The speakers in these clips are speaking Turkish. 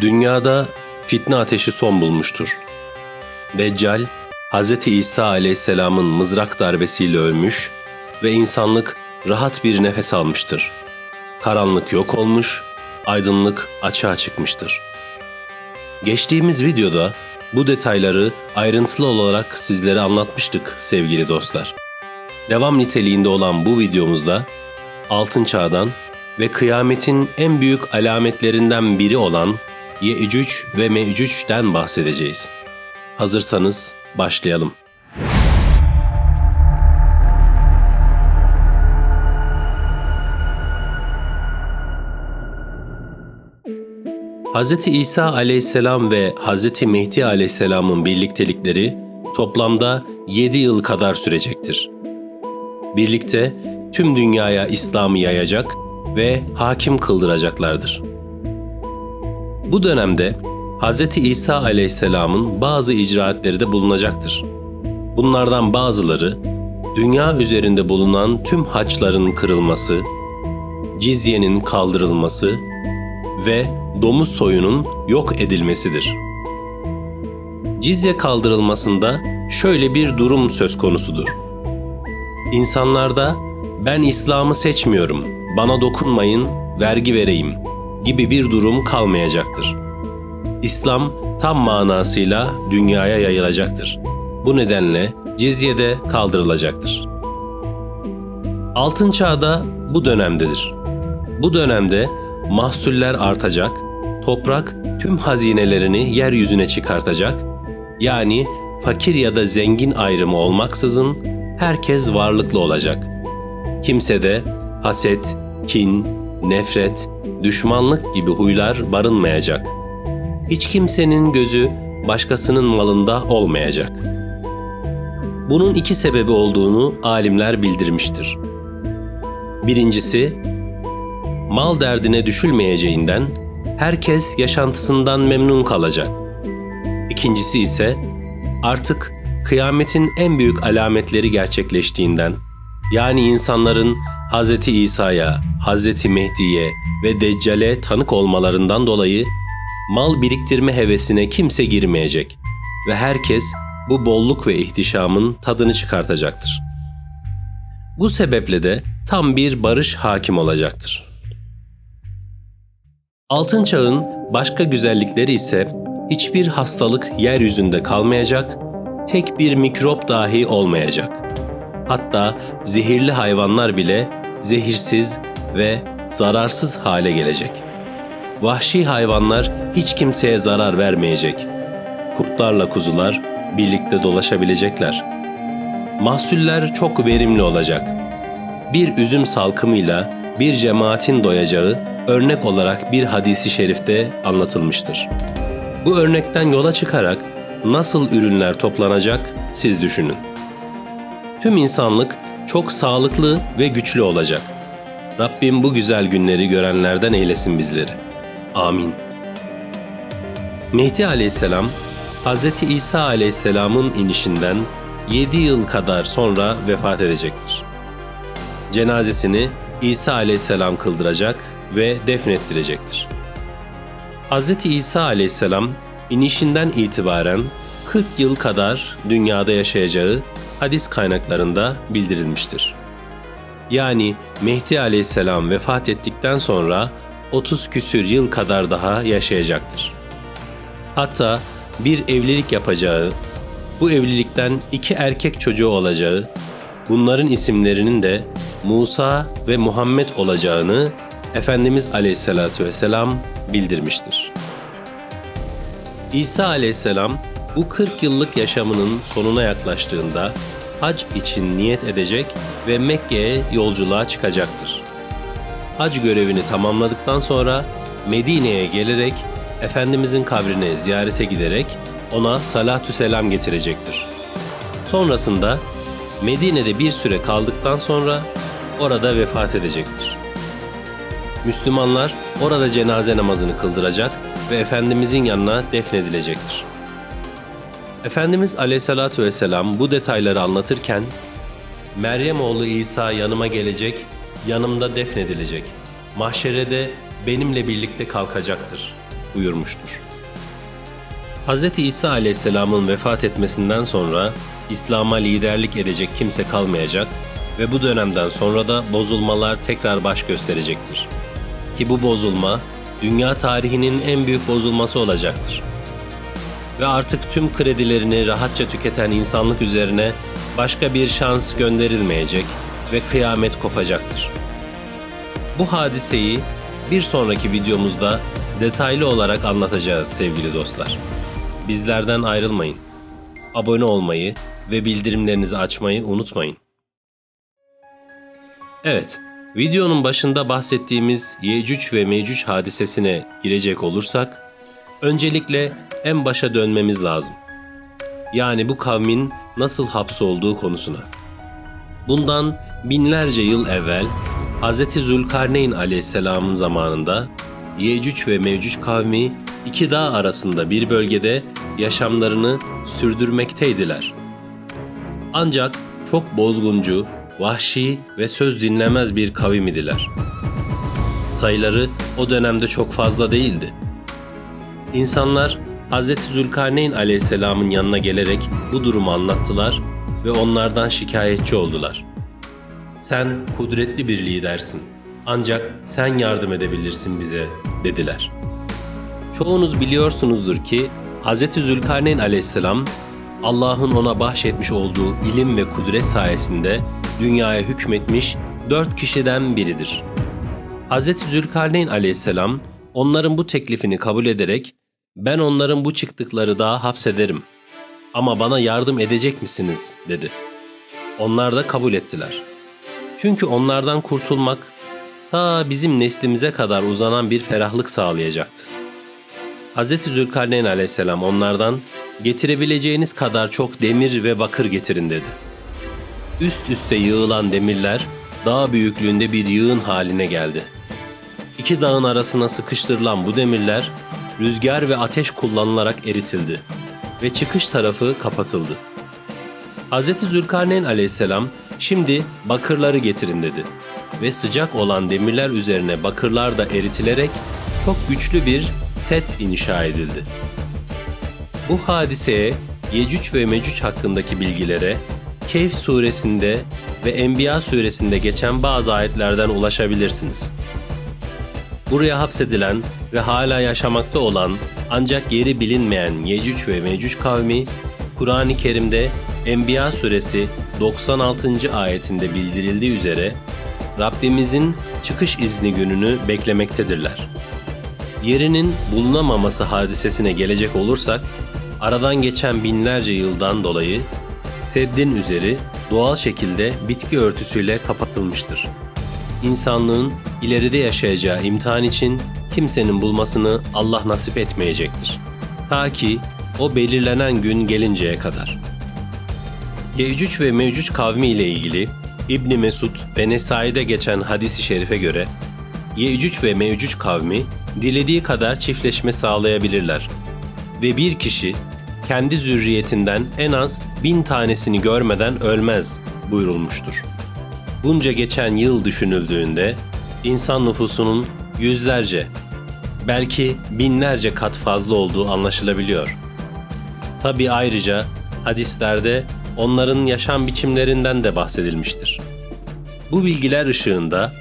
Dünyada fitne ateşi son bulmuştur. Deccal, Hz. İsa aleyhisselamın mızrak darbesiyle ölmüş ve insanlık rahat bir nefes almıştır. Karanlık yok olmuş, aydınlık açığa çıkmıştır. Geçtiğimiz videoda bu detayları ayrıntılı olarak sizlere anlatmıştık sevgili dostlar. Devam niteliğinde olan bu videomuzda Altın Çağ'dan ve kıyametin en büyük alametlerinden biri olan Yecüc ve Mecüc'ten bahsedeceğiz. Hazırsanız başlayalım. Hz. İsa aleyhisselam ve Hz. Mehdi aleyhisselamın birliktelikleri toplamda 7 yıl kadar sürecektir. Birlikte tüm dünyaya İslam'ı yayacak ve hakim kıldıracaklardır. Bu dönemde Hz. İsa aleyhisselamın bazı icraatleri de bulunacaktır. Bunlardan bazıları dünya üzerinde bulunan tüm haçların kırılması, cizyenin kaldırılması ve domuz soyunun yok edilmesidir. Cizye kaldırılmasında şöyle bir durum söz konusudur. İnsanlarda ben İslam'ı seçmiyorum, bana dokunmayın, vergi vereyim gibi bir durum kalmayacaktır. İslam tam manasıyla dünyaya yayılacaktır. Bu nedenle cizye de kaldırılacaktır. Altın çağda bu dönemdedir. Bu dönemde mahsuller artacak, toprak tüm hazinelerini yeryüzüne çıkartacak, yani fakir ya da zengin ayrımı olmaksızın herkes varlıklı olacak. Kimse de haset, kin, nefret, düşmanlık gibi huylar barınmayacak. Hiç kimsenin gözü başkasının malında olmayacak. Bunun iki sebebi olduğunu alimler bildirmiştir. Birincisi, mal derdine düşülmeyeceğinden herkes yaşantısından memnun kalacak. İkincisi ise artık kıyametin en büyük alametleri gerçekleştiğinden yani insanların Hz. İsa'ya, Hz. Mehdi'ye ve Deccal'e tanık olmalarından dolayı mal biriktirme hevesine kimse girmeyecek ve herkes bu bolluk ve ihtişamın tadını çıkartacaktır. Bu sebeple de tam bir barış hakim olacaktır. Altın çağın başka güzellikleri ise hiçbir hastalık yeryüzünde kalmayacak, tek bir mikrop dahi olmayacak. Hatta zehirli hayvanlar bile zehirsiz ve zararsız hale gelecek. Vahşi hayvanlar hiç kimseye zarar vermeyecek. Kurtlarla kuzular birlikte dolaşabilecekler. Mahsuller çok verimli olacak. Bir üzüm salkımıyla bir cemaatin doyacağı örnek olarak bir hadisi şerifte anlatılmıştır. Bu örnekten yola çıkarak nasıl ürünler toplanacak siz düşünün. Tüm insanlık çok sağlıklı ve güçlü olacak. Rabbim bu güzel günleri görenlerden eylesin bizleri. Amin. Mehdi aleyhisselam, Hz. İsa aleyhisselamın inişinden 7 yıl kadar sonra vefat edecektir. Cenazesini İsa aleyhisselam kıldıracak ve defnettirecektir. Hz. İsa aleyhisselam inişinden itibaren 40 yıl kadar dünyada yaşayacağı hadis kaynaklarında bildirilmiştir. Yani Mehdi aleyhisselam vefat ettikten sonra 30 küsür yıl kadar daha yaşayacaktır. Hatta bir evlilik yapacağı, bu evlilikten iki erkek çocuğu olacağı, bunların isimlerinin de Musa ve Muhammed olacağını Efendimiz Aleyhisselatü Vesselam bildirmiştir. İsa Aleyhisselam bu 40 yıllık yaşamının sonuna yaklaştığında hac için niyet edecek ve Mekke'ye yolculuğa çıkacaktır. Hac görevini tamamladıktan sonra Medine'ye gelerek Efendimizin kabrine ziyarete giderek ona salatü selam getirecektir. Sonrasında Medine'de bir süre kaldıktan sonra orada vefat edecektir. Müslümanlar orada cenaze namazını kıldıracak ve Efendimizin yanına defnedilecektir. Efendimiz Aleyhisselatü Vesselam bu detayları anlatırken, Meryem oğlu İsa yanıma gelecek, yanımda defnedilecek. Mahşerede benimle birlikte kalkacaktır. buyurmuştur. Hz. İsa aleyhisselamın vefat etmesinden sonra İslam'a liderlik edecek kimse kalmayacak ve bu dönemden sonra da bozulmalar tekrar baş gösterecektir. Ki bu bozulma dünya tarihinin en büyük bozulması olacaktır. Ve artık tüm kredilerini rahatça tüketen insanlık üzerine başka bir şans gönderilmeyecek ve kıyamet kopacaktır. Bu hadiseyi bir sonraki videomuzda detaylı olarak anlatacağız sevgili dostlar. Bizlerden ayrılmayın. Abone olmayı ve bildirimlerinizi açmayı unutmayın. Evet, videonun başında bahsettiğimiz Yecüc ve Mecüc hadisesine girecek olursak, öncelikle en başa dönmemiz lazım. Yani bu kavmin nasıl hapsolduğu konusuna. Bundan binlerce yıl evvel Hz. Zülkarneyn aleyhisselamın zamanında Yecüc ve Mevcüc kavmi iki dağ arasında bir bölgede yaşamlarını sürdürmekteydiler. Ancak çok bozguncu, vahşi ve söz dinlemez bir kavim idiler. Sayıları o dönemde çok fazla değildi. İnsanlar Hz. Zülkarneyn aleyhisselamın yanına gelerek bu durumu anlattılar ve onlardan şikayetçi oldular. Sen kudretli bir lidersin. Ancak sen yardım edebilirsin bize dediler. Çoğunuz biliyorsunuzdur ki Hz. Zülkarneyn aleyhisselam Allah'ın ona bahşetmiş olduğu ilim ve kudret sayesinde dünyaya hükmetmiş dört kişiden biridir. Hz. Zülkarneyn aleyhisselam onların bu teklifini kabul ederek ben onların bu çıktıkları dağı hapsederim ama bana yardım edecek misiniz dedi. Onlar da kabul ettiler. Çünkü onlardan kurtulmak ta bizim neslimize kadar uzanan bir ferahlık sağlayacaktı. Hz. Zülkarneyn aleyhisselam onlardan getirebileceğiniz kadar çok demir ve bakır getirin dedi. Üst üste yığılan demirler dağ büyüklüğünde bir yığın haline geldi. İki dağın arasına sıkıştırılan bu demirler rüzgar ve ateş kullanılarak eritildi ve çıkış tarafı kapatıldı. Hz. Zülkarneyn aleyhisselam şimdi bakırları getirin dedi ve sıcak olan demirler üzerine bakırlar da eritilerek çok güçlü bir set inşa edildi. Bu hadiseye Yecüc ve Mecüc hakkındaki bilgilere Keyf suresinde ve Enbiya suresinde geçen bazı ayetlerden ulaşabilirsiniz. Buraya hapsedilen ve hala yaşamakta olan ancak yeri bilinmeyen Yecüc ve Mecüc kavmi Kur'an-ı Kerim'de Enbiya suresi 96. ayetinde bildirildiği üzere Rabbimizin çıkış izni gününü beklemektedirler. Yerinin bulunamaması hadisesine gelecek olursak, aradan geçen binlerce yıldan dolayı seddin üzeri doğal şekilde bitki örtüsüyle kapatılmıştır. İnsanlığın ileride yaşayacağı imtihan için kimsenin bulmasını Allah nasip etmeyecektir. Ta ki o belirlenen gün gelinceye kadar. Yecüc ve Mevcüc kavmi ile ilgili İbni Mesud ve Nesai'de geçen hadisi şerife göre Yecüc ve Mevcüc kavmi dilediği kadar çiftleşme sağlayabilirler ve bir kişi kendi zürriyetinden en az bin tanesini görmeden ölmez buyurulmuştur. Bunca geçen yıl düşünüldüğünde insan nüfusunun yüzlerce, belki binlerce kat fazla olduğu anlaşılabiliyor. Tabi ayrıca hadislerde onların yaşam biçimlerinden de bahsedilmiştir. Bu bilgiler ışığında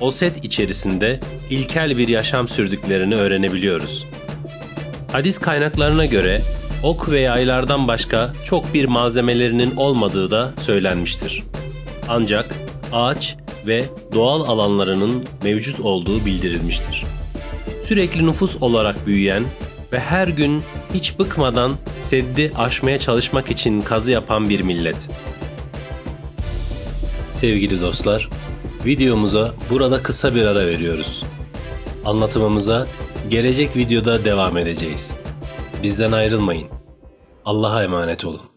o set içerisinde ilkel bir yaşam sürdüklerini öğrenebiliyoruz. Hadis kaynaklarına göre ok ve yaylardan başka çok bir malzemelerinin olmadığı da söylenmiştir. Ancak ağaç ve doğal alanlarının mevcut olduğu bildirilmiştir. Sürekli nüfus olarak büyüyen ve her gün hiç bıkmadan seddi aşmaya çalışmak için kazı yapan bir millet. Sevgili dostlar, videomuza burada kısa bir ara veriyoruz. Anlatımımıza gelecek videoda devam edeceğiz. Bizden ayrılmayın. Allah'a emanet olun.